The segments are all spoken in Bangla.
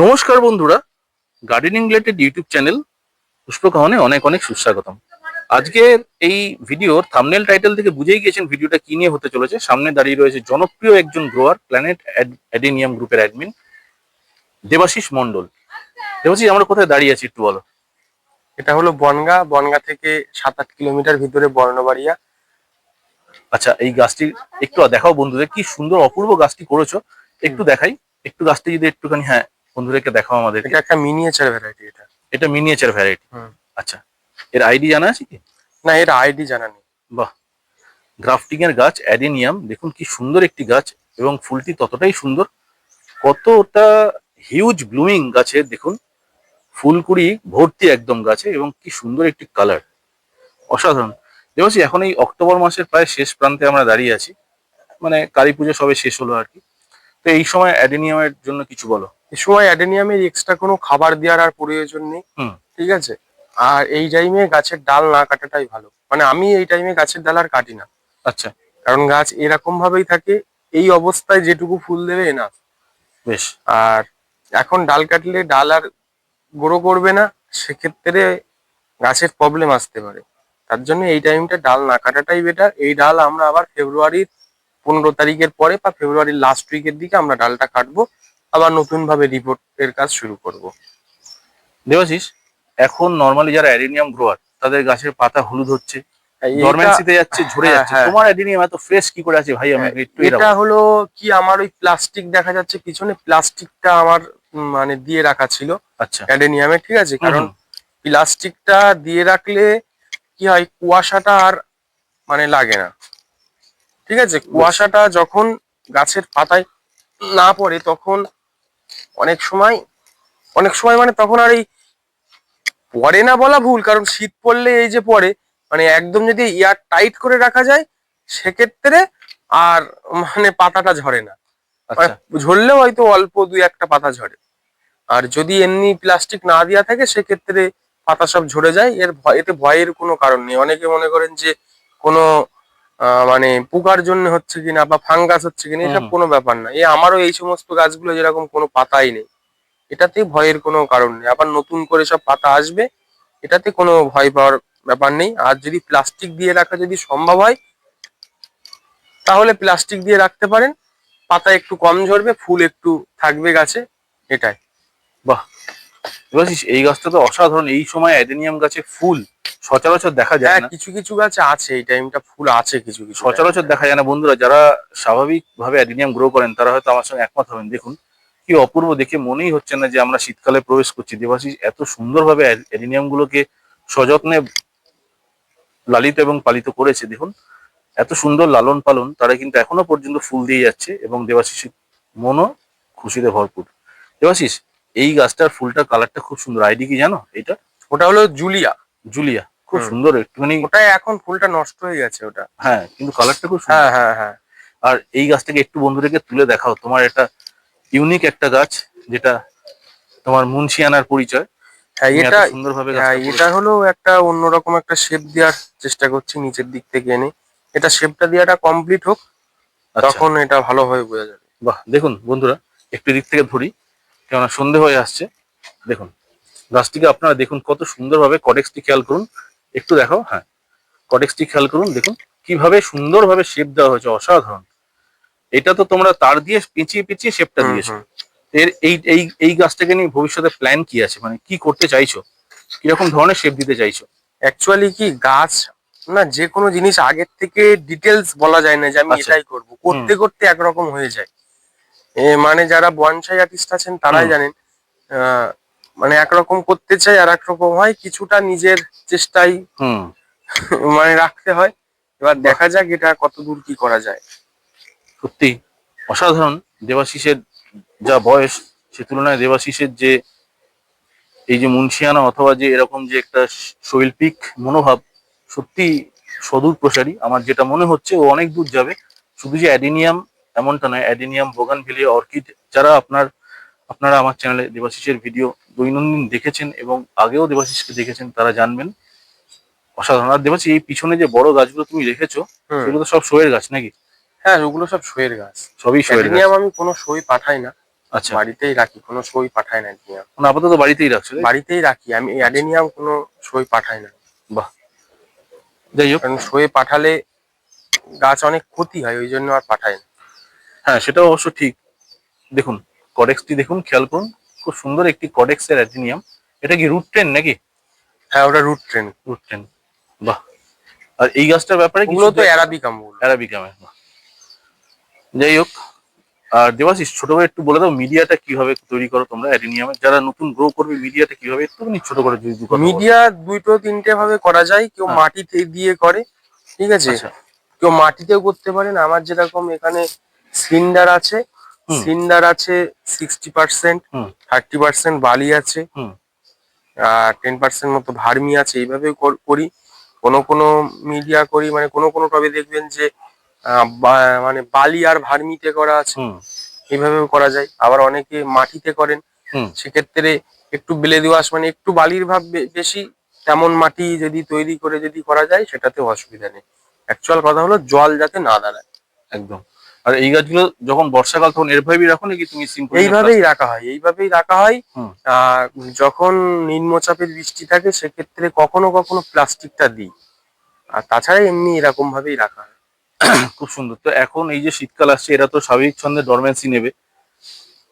নমস্কার বন্ধুরা গার্ডেনিং রিলেটেড ইউটিউব চ্যানেল পুষ্পকাহনে অনেক অনেক সুস্বাগতম। আজকের এই ভিডিওর থামনেল টাইটেল থেকে বুঝেই গিয়েছেন ভিডিওটা কি নিয়ে হতে চলেছে। সামনে দাঁড়িয়ে রয়েছে জনপ্রিয় একজন গ্রোয়ার প্ল্যানেট অ্যাডেনিয়াম গ্রুপের অ্যাডমিন দেবাশিস মন্ডল দেবাশিস আমরা কোথায় দাঁড়িয়ে আছি একটু বলো। এটা হলো বনগা বনগা থেকে সাত আট কিলোমিটার ভিতরে বর্ণবাড়িয়া। আচ্ছা এই গাছটি একটু দেখাও বন্ধুদের কি সুন্দর অপূর্ব গাছটি করেছ। একটু দেখাই একটু গাছটি যদি একটুখানি হ্যাঁ বন্ধুদেরকে দেখাও আমাদের এটা একটা মিনিয়েচার ভ্যারাইটি এটা। এটা মিনিয়েচার ভ্যারাইটি আচ্ছা এর আইডি জানা আছে কি? না এর আইডি জানা নেই। বাহ। গ্রাফটিং এর গাছ অ্যাডেনিয়াম দেখুন কি সুন্দর একটি গাছ এবং ফুলটি ততটাই সুন্দর। কতটা হিউজ ব্লুমিং গাছে দেখুন ফুলকুড়ি ভর্তি একদম গাছে এবং কি সুন্দর একটি কালার অসাধারণ। দেখছি এখন এই অক্টোবর মাসের প্রায় শেষ প্রান্তে আমরা দাঁড়িয়ে আছি। মানে কালী পুজো সবে শেষ হলো আর কি। তো এই সময় অ্যাডেনিয়ামের জন্য কিছু বলো। এই সময় অ্যাডেনিয়ামের এক্সট্রা কোনো খাবার দেওয়ার আর প্রয়োজন নেই ঠিক আছে? আর এই টাইমে গাছের ডাল না কাটাটাই ভালো। মানে আমি এই টাইমে গাছের ডাল আর কাটি না। আচ্ছা। কারণ গাছ এরকম ভাবেই থাকে এই অবস্থায় যেটুকু ফুল দেবে না বেশ। আর এখন ডাল কাটলে ডাল আর গ্রো করবে না সেক্ষেত্রে গাছের প্রবলেম আসতে পারে। তার জন্য এই টাইমটা ডাল না কাটাটাই বেটার এই ডাল আমরা আবার ফেব্রুয়ারির পনেরো তারিখের পরে বা ফেব্রুয়ারির লাস্ট উইকের দিকে আমরা ডালটা কাটবো। আবার নতুন ভাবে রিপোর্টের কাজ শুরু করব। দেবাশিস এখন নর্মালি যারা অ্যাডেনিয়াম গ্রোয়ার তাদের গাছের পাতা হলুদ হচ্ছে ডরমেন্সিতে যাচ্ছে ঝরে হ্যাঁ, যাচ্ছে। হ্যাঁ। তোমার অ্যাডেনিয়াম এত ফ্রেশ কি করে আছে ভাই? আমি একটু এটা হলো কি আমার ওই প্লাস্টিক দেখা যাচ্ছে পিছনে প্লাস্টিকটা আমার মানে দিয়ে রাখা ছিল আচ্ছা। অ্যাডেনিয়ামে ঠিক আছে? কারণ প্লাস্টিকটা দিয়ে রাখলে কি হয় কুয়াশাটা আর মানে লাগে না। ঠিক আছে? কুয়াশাটা যখন গাছের পাতায় না পড়ে তখন অনেক সময় অনেক সময় মানে তখন আর এই পড়ে না বলা ভুল কারণ শীত পড়লে এই যে পড়ে মানে একদম যদি ইয়ার টাইট করে রাখা যায় সেক্ষেত্রে আর মানে পাতাটা ঝরে না। মানে আচ্ছা। ঝরলেও হয়তো অল্প দুই একটা পাতা ঝরে। আর যদি এমনি প্লাস্টিক না দেওয়া থাকে সেক্ষেত্রে পাতা সব ঝরে যায়। এর ভয় এতে ভয়ের কোনো কারণ নেই। অনেকে মনে করেন যে কোনো মানে পোকার জন্য হচ্ছে কিনা বা ফাঙ্গাস হচ্ছে কিনা এসব কোনো ব্যাপার না। এই আমারও এই সমস্ত গাছগুলো যেরকম কোনো পাতাই নেই এটাতে ভয়ের কোনো কারণ নেই। আবার নতুন করে সব পাতা আসবে এটাতে কোনো ভয় পাওয়ার ব্যাপার নেই। আর যদি প্লাস্টিক দিয়ে রাখা যদি সম্ভব হয় তাহলে প্লাস্টিক দিয়ে রাখতে পারেন। পাতা একটু কম ঝরবে ফুল একটু থাকবে গাছে এটাই। বাহ। দেবাশিস এই গাছটা তো অসাধারণ। এই সময় অ্যাডেনিয়াম গাছে ফুল সচরাচর দেখা যায় হ্যাঁ না। কিছু কিছু গাছ আছে এই টাইমটা ফুল আছে কিছু কিছু সচরাচর দেখা যায় না বন্ধুরা যারা স্বাভাবিক ভাবে অ্যাডেনিয়াম গ্রো করেন তারা হয়তো আমার সঙ্গে একমত হবেন। দেখুন কি অপূর্ব দেখে মনেই হচ্ছে না যে আমরা শীতকালে প্রবেশ করছি। দেবাশিস এত সুন্দরভাবে অ্যাডেনিয়াম গুলোকে সযত্নে লালিত এবং পালিত করেছে। দেখুন এত সুন্দর লালন পালন তারা কিন্তু এখনও পর্যন্ত ফুল দিয়ে যাচ্ছে এবং দেবাশিসের মনও খুশিতে ভরপুর। দেবাশিস এই গাছটার ফুলটার কালারটা খুব সুন্দর। আইডি কি জানো এটা ওটা হলো জুলিয়া। জুলিয়া। খুব। সুন্দর একটুখানি ওটা এখন ফুলটা নষ্ট হয়ে গেছে ওটা। হ্যাঁ কিন্তু কালারটা খুব হ্যাঁ হ্যাঁ হ্যাঁ। আর এই গাছটাকে একটু বন্ধুদেরকে তুলে দেখাও। তোমার একটা ইউনিক একটা গাছ যেটা তোমার মুন্সিয়ানার পরিচয়। হ্যাঁ এটা সুন্দরভাবে হ্যাঁ এটা হলো একটা অন্যরকম একটা শেপ দেওয়ার চেষ্টা করছি নিচের দিক থেকে এনে। এটা শেপটা দেওয়াটা কমপ্লিট হোক আচ্ছা, তখন এটা ভালোভাবে বোঝা যাবে। বাহ দেখুন বন্ধুরা একটু দিক থেকে ধরি। কেননা সন্ধে হয়ে আসছে। দেখুন গাছটিকে আপনারা দেখুন কত সুন্দরভাবে কটেক্সটি খেয়াল করুন। একটু দেখো হ্যাঁ। কটেক্সটি খেয়াল করুন দেখুন কীভাবে সুন্দরভাবে শেপ দেওয়া হয়েছে অসাধারণ। এটা তো তোমরা তার দিয়ে পেঁচিয়ে পেঁচিয়ে শেপটা দিয়েছ। এর এই এই এই গাছটাকে নিয়ে ভবিষ্যতে প্ল্যান কি আছে? মানে কি করতে চাইছো? কীরকম ধরনের শেপ দিতে চাইছো? অ্যাকচুয়ালি কি গাছ না যে কোনো জিনিস আগের থেকে ডিটেলস বলা যায় না যে আমি আচ্ছা। এটাই করব। করতে করতে একরকম হয়ে যায়। মানে যারা বনসাই আর্টিস্ট আছেন তারাই জানেন আহ, মানে একরকম করতে চাই আর একরকম হয় কিছুটা নিজের চেষ্টাই হুম। মানে রাখতে হয়। এবার দেখা যাক এটা কত দূর কি করা যায়। সত্যি অসাধারণ। দেবাশিসের যা বয়স সে তুলনায় দেবাশিসের যে এই যে মুন্সিয়ানা অথবা যে এরকম যে একটা শৈল্পিক মনোভাব সত্যি সদূর প্রসারী। আমার যেটা মনে হচ্ছে ও অনেক দূর যাবে। শুধু যে অ্যাডিনিয়াম এমনটা নয় অ্যাডিনিয়াম বোগানভিলিয়া অর্কিড যারা আপনার আপনারা আমার চ্যানেলে দেবাশিসের ভিডিও দৈনন্দিন দেখেছেন এবং আগেও দেবাশিসকে দেখেছেন তারা জানবেন। অসাধারণ। আর দেবাশিস এই পিছনে যে বড় গাছগুলো তুমি রেখেছো। সেগুলো তো সব শোয়ের গাছ নাকি? হ্যাঁ ওগুলো সব শোয়ের গাছ। সবই শোয়ের গাছ। আমি কোনো সই পাঠাই না। আচ্ছা। বাড়িতেই রাখি কোনো সই পাঠায় না অ্যাডেনিয়াম মানে আপাতত বাড়িতেই রাখছো বাড়িতেই রাখি। আমি অ্যাডেনিয়াম কোনো সই পাঠাই না। বাহ। যাই হোক। কারণ সই পাঠালে গাছ অনেক ক্ষতি হয় ওই জন্য আর পাঠাই না। হ্যাঁ সেটাও অবশ্য ঠিক। দেখুন কডেক্সটি দেখুন খেয়াল করুন খুব সুন্দর একটি কডেক্সের অ্যাডিনিয়াম এটা কি রুট ট্রেন নাকি? হ্যাঁ ওটা রুট ট্রেন রুট ট্রেন বাহ। আর এই গাছটার ব্যাপারে ওগুলো তো অ্যারাবিকাম অ্যারাবিকামে যাই হোক আর দেবাশিস ছোট করে একটু বলে দাও মিডিয়াটা কীভাবে তৈরি করো তোমরা অ্যাডিনিয়ামে যারা নতুন গ্রো করবে মিডিয়াটা কীভাবে একটুখানি ছোট করে যদি মিডিয়া দুটো তিনটে ভাবে করা যায় কেউ হ্যাঁ। মাটিতে দিয়ে করে ঠিক আছে? আচ্ছা। কেউ মাটিতেও করতে পারেন। আমার যেরকম এখানে সিলিন্ডার আছে। সিন্ডার আছে সিক্সটি পার্সেন্ট থার্টি পার্সেন্ট বালি আছে। আর টেন পার্সেন্ট মতো ভার্মি আছে। এইভাবে করি কোনো কোনো মিডিয়া করি মানে কোনো কোনো টবে দেখবেন যে মানে বালি আর ভার্মিতে করা আছে। হুম। এইভাবেও করা যায়। আবার অনেকে মাটিতে করেন। সেক্ষেত্রে একটু বেলে দেওয়াস মানে একটু বালির ভাব বেশি তেমন মাটি যদি তৈরি করে যদি করা যায় সেটাতে অসুবিধা নেই। অ্যাকচুয়াল কথা হলো জল যাতে না দাঁড়ায়। একদম। আর এই গাছগুলো যখন বর্ষাকাল তখন এরভাবেই রাখো নাকি তুমি সিম্পল এইভাবেই রাখা হয় এইভাবেই রাখা হয়। যখন নিম্নচাপের বৃষ্টি থাকে সেক্ষেত্রে কখনো কখনো প্লাস্টিকটা দিই। আর তাছাড়া এমনি এরকম ভাবেই রাখা হয়। খুব সুন্দর। তো এখন এই যে শীতকাল আসছে এরা তো স্বাভাবিক ছন্দে ডরমেন্সি নেবে।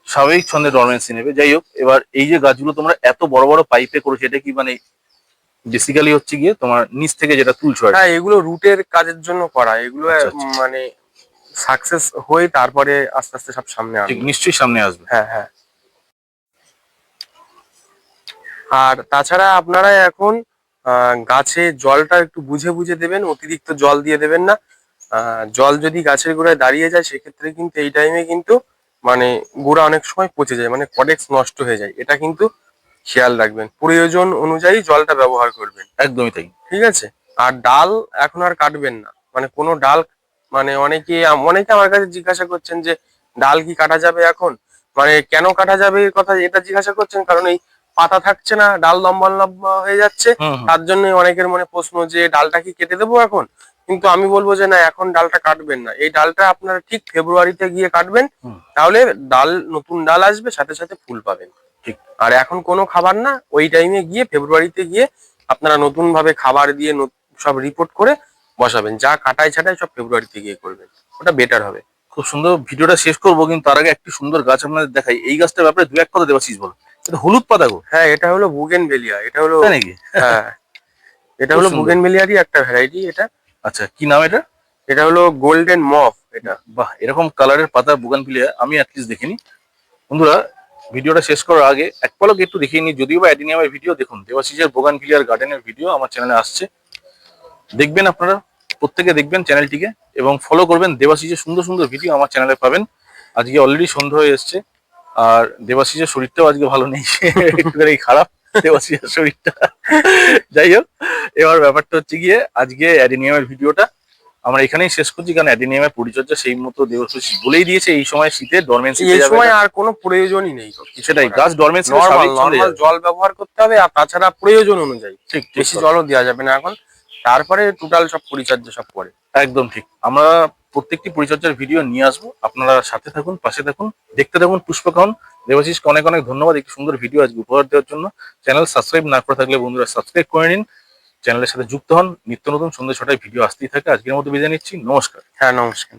স্বাভাবিক ছন্দে ডরমেন্সি নেবে। যাই হোক এবার এই যে গাছগুলো তোমরা এত বড় বড় পাইপে করেছ এটা কি মানে বেসিক্যালি হচ্ছে গিয়ে তোমার নিচ থেকে যেটা তুলছো হ্যাঁ এগুলো রুটের কাজের জন্য করা। এগুলো আচ্ছা, আচ্ছা। উম, মানে সাকসেস হয়ে তারপরে আস্তে আস্তে সব সামনে আসবে। নিশ্চয়ই সামনে আসবে। হ্যাঁ হ্যাঁ। আর তাছাড়া আপনারা এখন গাছে জলটা একটু বুঝে বুঝে দেবেন অতিরিক্ত জল দিয়ে দেবেন না। জল যদি গাছের গোড়ায় দাঁড়িয়ে যায় সেক্ষেত্রে কিন্তু এই টাইমে কিন্তু মানে গোড়া অনেক সময় পচে যায় মানে কডেক্স নষ্ট হয়ে যায়। এটা কিন্তু খেয়াল রাখবেন। প্রয়োজন অনুযায়ী জলটা ব্যবহার করবেন। একদমই তাই। ঠিক আছে? আর ডাল এখন আর কাটবেন না। মানে কোনো ডাল মানে অনেকে অনেকে আমার কাছে জিজ্ঞাসা করছেন যে ডাল কি কাটা যাবে এখন? মানে কেন কাটা যাবে কথা এটা জিজ্ঞাসা করছেন কারণ এই পাতা থাকছে না ডাল লম্বা লম্বা হয়ে যাচ্ছে। তার জন্য অনেকের মনে প্রশ্ন যে ডালটা কি কেটে দেবো এখন? কিন্তু আমি বলব যে না এখন ডালটা কাটবেন না। এই ডালটা আপনারা ঠিক ফেব্রুয়ারিতে গিয়ে কাটবেন তাহলে ডাল নতুন ডাল আসবে সাথে সাথে ফুল পাবেন। ঠিক। আর এখন কোনো খাবার না ওই টাইমে গিয়ে ফেব্রুয়ারিতে গিয়ে আপনারা নতুন ভাবে খাবার দিয়ে সব রিপোর্ট করে বসাবেন। যা কাটাই ছাটাই সব ফেব্রুয়ারিতে গিয়ে করবেন। ওটা বেটার হবে। খুব সুন্দর ভিডিওটা শেষ করব কিন্তু তার আগে একটি সুন্দর গাছ আপনাদের দেখাই। এই গাছটার ব্যাপারে দু এক কথা দেবাশিস বল এটা হলুদ পাতা গো। হ্যাঁ এটা হলো বুগেন বেলিয়া এটা হলো নাকি? হ্যাঁ এটা হলো বুগেন বেলিয়ারই একটা ভ্যারাইটি এটা। আচ্ছা কি নাম এটা? এটা হলো গোল্ডেন মফ এটা। বাহ এরকম কালারের পাতা বুগান ফিলিয়া আমি অ্যাটলিস্ট দেখিনি। বন্ধুরা ভিডিওটা শেষ করার আগে এক পলক একটু দেখিয়ে নিই। যদিও বা অ্যাডিনিয়ামের ভিডিও দেখুন দেবাশিসের বোগান ফিলিয়ার গার্ডেনের ভিডিও আমার চ্যানেলে আসছে। দেখবেন আপনারা। প্রত্যেকে দেখবেন চ্যানেলটিকে এবং ফলো করবেন। দেবাশিসের সুন্দর সুন্দর ভিডিও আমার চ্যানেলে পাবেন। আজকে অলরেডি সন্ধ্যা হয়ে এসছে। আর দেবাশিসের শরীরটাও আজকে ভালো নেই। একটুখানি খারাপ দেবাশিসের শরীরটা। যাই হোক এবার ব্যাপারটা হচ্ছে গিয়ে আজকে অ্যাডিনিয়ামের ভিডিওটা আমরা এখানেই শেষ করছি কারণ অ্যাডিনিয়ামের পরিচর্যা সেই মতো দেবাশিস বলেই দিয়েছে। এই সময় শীতে ডরমেন্সি এই সময় আর কোনো প্রয়োজনই নেই সেটাই গাছ ডরমেন্সি জল ব্যবহার করতে হবে আর তাছাড়া প্রয়োজন অনুযায়ী ঠিক বেশি জলও দেওয়া যাবে না এখন। তারপরে টোটাল সব পরিচর্যা সব করে। একদম ঠিক। আমরা প্রত্যেকটি পরিচর্যার ভিডিও নিয়ে আসব। আপনারা সাথে থাকুন পাশে থাকুন দেখতে থাকুন পুষ্পকাউন দেবাশিসকে অনেক অনেক ধন্যবাদ একটি সুন্দর ভিডিও আজকে উপহার দেওয়ার জন্য। চ্যানেল সাবস্ক্রাইব না করে থাকলে বন্ধুরা সাবস্ক্রাইব করে নিন। চ্যানেলের সাথে যুক্ত হন। নিত্য নতুন সন্ধ্যে ছটায় ভিডিও আসতেই থাকে। আজকের মতো বিদায় নিচ্ছি। নমস্কার। হ্যাঁ নমস্কার।